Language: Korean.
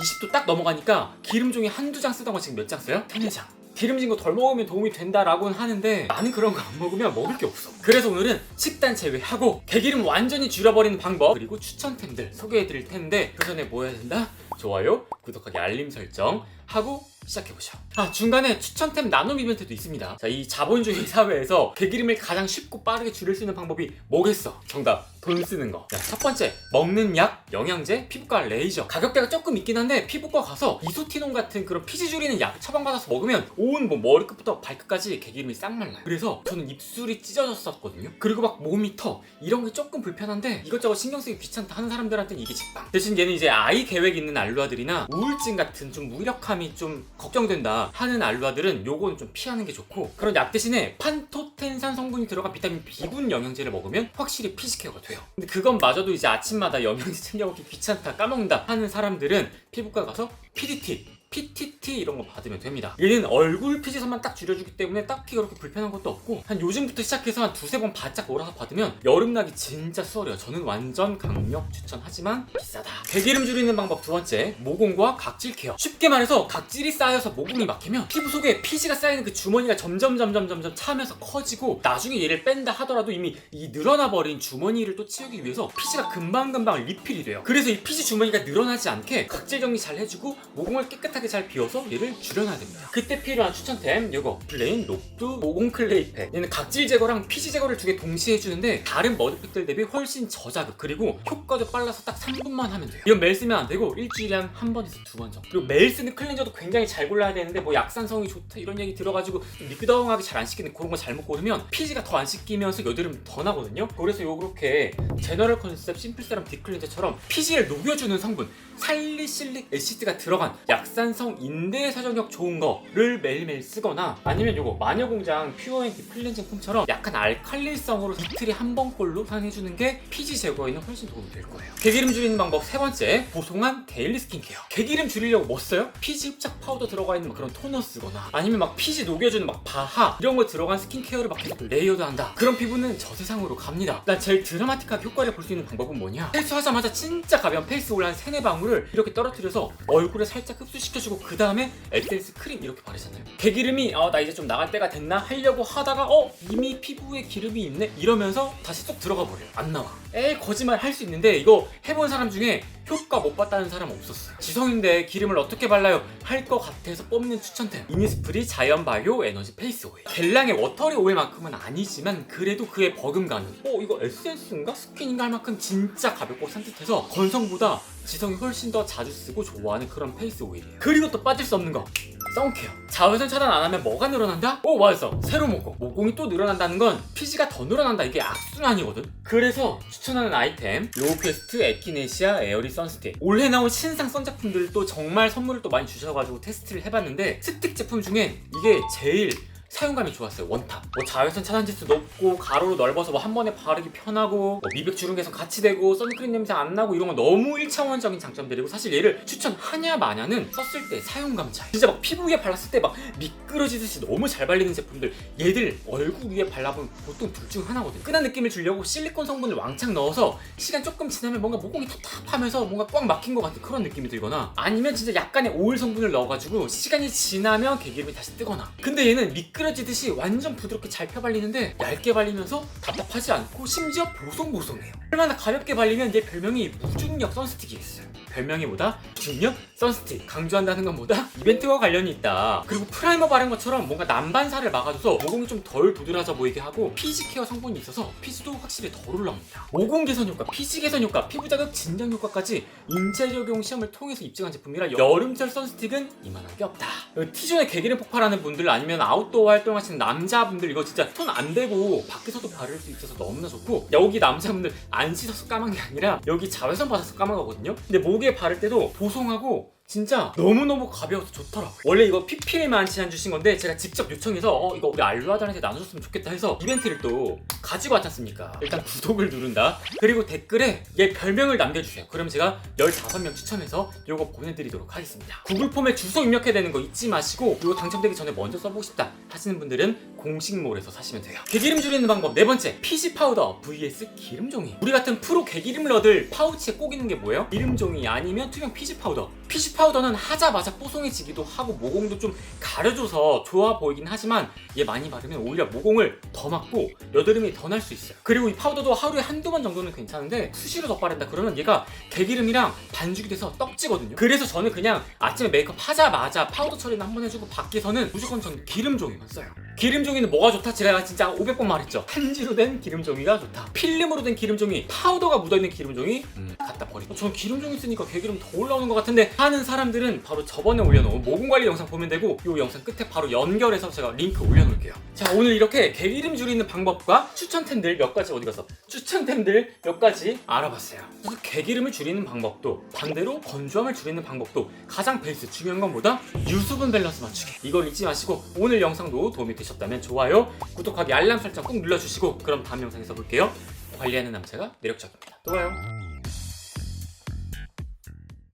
20도 딱 넘어가니까 기름종이 한두 장 쓰던 거 지금 몇 장 써요? 세네 장. 기름진 거 덜 먹으면 도움이 된다라고는 하는데 나는 그런 거 안 먹으면 먹을 게 없어. 그래서 오늘은 식단 제외하고 개기름 완전히 줄여버리는 방법 그리고 추천템들 소개해드릴 텐데 그 전에 뭐 해야 된다? 좋아요, 구독하기, 알림 설정 하고 시작해보죠. 아 중간에 추천템 나눔 이벤트도 있습니다. 자 이 자본주의 사회에서 개기름을 가장 쉽고 빠르게 줄일 수 있는 방법이 뭐겠어? 정답 돈 쓰는 거. 자, 첫 번째 먹는 약, 영양제, 피부과 레이저. 가격대가 조금 있긴 한데 피부과 가서 이소티논 같은 그런 피지 줄이는 약 처방받아서 먹으면 온 뭐 머리끝부터 발끝까지 개기름이 싹 말라요. 그래서 저는 입술이 찢어졌었거든요. 그리고 막 몸이 터 이런 게 조금 불편한데 이것저것 신경 쓰기 귀찮다 하는 사람들한테는 이게 직방. 대신 얘는 이제 아이 계획 있는 알루아들이나 우울증 같은 좀 무력함이 좀 걱정된다 하는 알루아들은 요거는 좀 피하는 게 좋고 그런 약 대신에 판토텐산 성분이 들어간 비타민 B군 영양제를 먹으면 확실히 피지 케어가 돼요. 근데 그건 마저도 이제 아침마다 영양제 챙겨 먹기 귀찮다 까먹는다 하는 사람들은 피부과 가서 PDT PTT 이런 거 받으면 됩니다. 얘는 얼굴 피지선만 딱 줄여주기 때문에 딱히 그렇게 불편한 것도 없고 한 요즘부터 시작해서 한 두세 번 바짝 몰아서 받으면 여름나기 진짜 수월해요. 저는 완전 강력 추천하지만 비싸다. 개기름 줄이는 방법 두 번째 모공과 각질 케어. 쉽게 말해서 각질이 쌓여서 모공이 막히면 피부 속에 피지가 쌓이는 그 주머니가 점점 점점 점점 차면서 커지고 나중에 얘를 뺀다 하더라도 이미 이 늘어나 버린 주머니를 또 채우기 위해서 피지가 금방금방 리필이 돼요. 그래서 이 피지 주머니가 늘어나지 않게 각질 정리 잘 해주고 모공을 깨끗하게 잘 비워서 얘를 줄여놔야 됩니다. 그때 필요한 추천템 이거 플레인 록두 모공 클레이 팩. 얘는 각질 제거랑 피지 제거를 두 개 동시에 해주는데 다른 머드팩들 대비 훨씬 저자극 그리고 효과도 빨라서 딱 3분만 하면 돼요. 이건 매일 쓰면 안 되고 일주일에 한 한 번에서 두 번 정도. 그리고 매일 쓰는 클렌저도 굉장히 잘 골라야 되는데 뭐 약산성이 좋다 이런 얘기 들어가지고 좀 미끄덩하게 잘 안 씻기는 그런 거 잘못 고르면 피지가 더 안 씻기면서 여드름 더 나거든요. 그래서 요렇게 제너럴 컨셉 심플 세럼 딥클렌저처럼 피지를 녹여주는 성분 살리실릭 애시드가 들어간 약산 성 인대 사정력 좋은 거를 매일매일 쓰거나 아니면 요거 마녀공장 퓨어앤디 클렌징 폼처럼 약간 알칼리성으로 이틀에 한 번꼴로 사용해주는 게 피지 제거에는 훨씬 도움이 될 거예요. 개기름 줄이는 방법 세 번째 보송한 데일리 스킨케어. 개기름 줄이려고 뭐 써요? 피지 흡착 파우더 들어가 있는 막 그런 토너 쓰거나 아니면 막 피지 녹여주는 막 바하 이런 거 들어간 스킨케어를 막 계속 레이어드 한다. 그런 피부는 저 세상으로 갑니다. 난 제일 드라마틱하게 효과를 볼 수 있는 방법은 뭐냐? 헬스하자마자 진짜 가벼운 페이스 오일 한 세네 방울을 이렇게 떨어뜨려서 얼굴에 살짝 흡수시켜 주고 그 다음에 에센스 크림 이렇게 바르잖아요. 개기름이 어, 나 이제 좀 나갈 때가 됐나 하려고 하다가 어 이미 피부에 기름이 있네 이러면서 다시 쏙 들어가 버려요. 안 나와. 에이 거짓말 할 수 있는데 이거 해본 사람 중에 효과 못 봤다는 사람 없었어요. 지성인데 기름을 어떻게 발라요? 할 것 같아서 뽑는 추천템. 이니스프리 자연 바이오 에너지 페이스 오일. 겔랑의 워터리 오일만큼은 아니지만 그래도 그에 버금가는. 어 이거 에센스인가 스킨인가 할 만큼 진짜 가볍고 산뜻해서 건성보다 지성이 훨씬 더 자주 쓰고 좋아하는 그런 페이스 오일이에요. 그리고 또 빠질 수 없는 거. 선케어. 자외선 차단 안 하면 뭐가 늘어난다? 오 맞았어. 새로 모공. 모공이 또 늘어난다는 건 피지가 더 늘어난다. 이게 악순환이거든. 그래서 추천하는 아이템 로우퀘스트 에키네시아 에어리 선스틱. 올해 나온 신상 선제품들도 정말 선물을 또 많이 주셔가지고 테스트를 해봤는데 스틱 제품 중에 이게 제일 사용감이 좋았어요 원탑. 뭐 자외선 차단 지수 높고 가로로 넓어서 뭐 한 번에 바르기 편하고 뭐 미백 주름 개선 같이 되고 선크림 냄새 안 나고 이런 거 너무 1차원적인 장점들이고 사실 얘를 추천하냐 마냐는 썼을 때 사용감 차이. 진짜 막 피부 위에 발랐을 때 막 미끄러지듯이 너무 잘 발리는 제품들 얘들 얼굴 위에 발라보면 보통 둘 중 하나거든 끈한 느낌을 주려고 실리콘 성분을 왕창 넣어서 시간 조금 지나면 뭔가 모공이 텁텁하면서 뭔가 꽉 막힌 것 같은 그런 느낌이 들거나 아니면 진짜 약간의 오일 성분을 넣어가지고 시간이 지나면 개기름이 다시 뜨거나. 근데 얘는 미끄 러지듯이 완전 부드럽게 잘 펴발리는데 얇게 발리면서 답답하지 않고 심지어 보송보송해요. 얼마나 가볍게 발리면 얘 별명이 무중력 선스틱이겠어요 별명이 뭐다? 중력 선스틱 강조한다는 건 뭐다? 이벤트와 관련이 있다 그리고 프라이머 바른 것처럼 뭔가 난반사를 막아줘서 모공이 좀덜 부드러져 보이게 하고 피지 케어 성분이 있어서 피지도 확실히 덜 올라옵니다 모공 개선 효과, 피지 개선 효과, 피부 자극 진정 효과까지 인체 적용 시험을 통해서 입증한 제품이라 여름철 선스틱은 이만한 게 없다 T존에 개기름 폭발하는 분들 아니면 아웃도어 활동하시는 남자분들 이거 진짜 손 안 대고 밖에서도 바를 수 있어서 너무나 좋고 여기 남자분들 안 씻어서 까만 게 아니라 여기 자외선 받아서 까만 거거든요 근데 목에 바를 때도 보송하고 진짜 너무너무 가벼워서 좋더라. 원래 이거 PPL만 지난 주신 건데 제가 직접 요청해서 어 이거 우리 알루아들한테 나눠줬으면 좋겠다 해서 이벤트를 또 가지고 왔지 않습니까? 일단 구독을 누른다. 그리고 댓글에 얘 별명을 남겨주세요. 그럼 제가 15명 추첨해서 이거 보내드리도록 하겠습니다. 구글 폼에 주소 입력해야 되는 거 잊지 마시고 이거 당첨되기 전에 먼저 써보고 싶다 하시는 분들은 공식몰에서 사시면 돼요. 개기름 줄이는 방법 네 번째 피지 파우더 vs 기름종이. 우리 같은 프로 개기름 러들 파우치에 꼭 있는 게 뭐예요? 기름종이 아니면 투명 피지 파우더. 피지 파우더는 하자마자 뽀송해지기도 하고 모공도 좀 가려줘서 좋아 보이긴 하지만 얘 많이 바르면 오히려 모공을 더 막고 여드름이 더 날 수 있어요. 그리고 이 파우더도 하루에 한두 번 정도는 괜찮은데 수시로 덧바른다 그러면 얘가 개기름이랑 반죽이 돼서 떡지거든요. 그래서 저는 그냥 아침에 메이크업 하자마자 파우더 처리는 한 번 해주고 밖에서는 무조건 저는 기름 종이만 써요. 기름종이는 뭐가 좋다? 제가 진짜 500번 말했죠. 한지로 된 기름종이가 좋다. 필름으로 된 기름종이, 파우더가 묻어있는 기름종이 음, 갖다 버리고. 저는 기름종이 쓰니까 개기름 더 올라오는 것 같은데 하는 사람들은 바로 저번에 올려놓은 모공 관리 영상 보면 되고 이 영상 끝에 바로 연결해서 제가 링크 올려놓을게요. 자 오늘 이렇게 개기름 줄이는 방법과 추천템들 몇 가지 어디 가서 추천템들 몇 가지 알아봤어요. 그래서 개기름을 줄이는 방법도 반대로 건조함을 줄이는 방법도 가장 베이스 중요한 건 뭐다? 유수분 밸런스 맞추기. 이걸 잊지 마시고 오늘 영상도 도움이 되셨 다면 좋아요, 구독하기, 알람 설정 꼭 눌러주시고 그럼 다음 영상에서 볼게요. 관리하는 남자가 매력적입니다. 또 봐요.